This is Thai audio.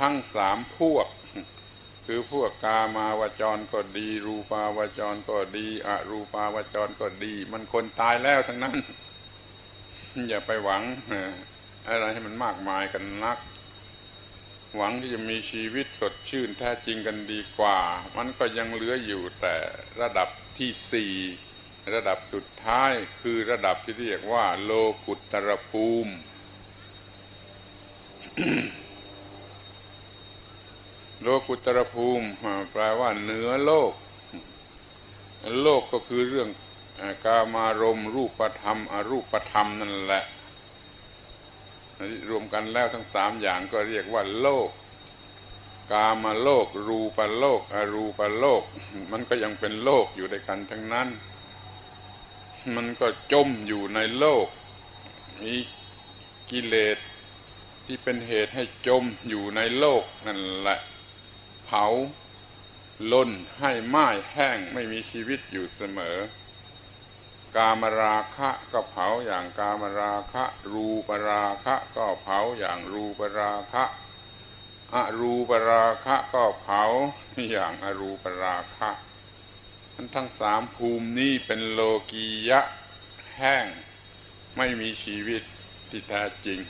ทั้งสามพวก คือพวกกามาวจรก็ดี รูปาวจรก็ดีอรูปาวจรก็ดี มันคนตายแล้วทั้งนั้น อย่าไปหวังอะไรให้มันมากมายกันนัก หวังที่จะมีชีวิตสดชื่นแท้จริงกันดีกว่า มันก็ยังเหลืออยู่แต่ระดับที่สี่ระดับสุดท้ายคือระดับที่เรียกว่า โลกุตรภูมิ โลกุตรภูมิแปลว่าเหนือโลก โลกก็คือเรื่องกามารมรูปธรรมอรูปธรรมนั่นแหละ รวมกันแล้วทั้งสามอย่างก็เรียกว่าโลก กามาโลก รูปโลก อรูปโลก มันก็ยังเป็นโลกอยู่ด้วยกันทั้งนั้น มันก็จมอยู่ในโลก มีกิเลสที่เป็นเหตุให้จมอยู่ในโลกนั่นแหละ เผาล้นให้ไหม้แห้งไม่มีชีวิตอยู่เสมอ กามราคะก็เผาอย่างกามราคะ รูปราคะก็เผาอย่างรูปราคะอรูปราคะก็เผาอย่างอรูปราคะทั้งทั้งสามภูมินี้เป็นโลกียะแห้งไม่มีชีวิตที่แท้จริง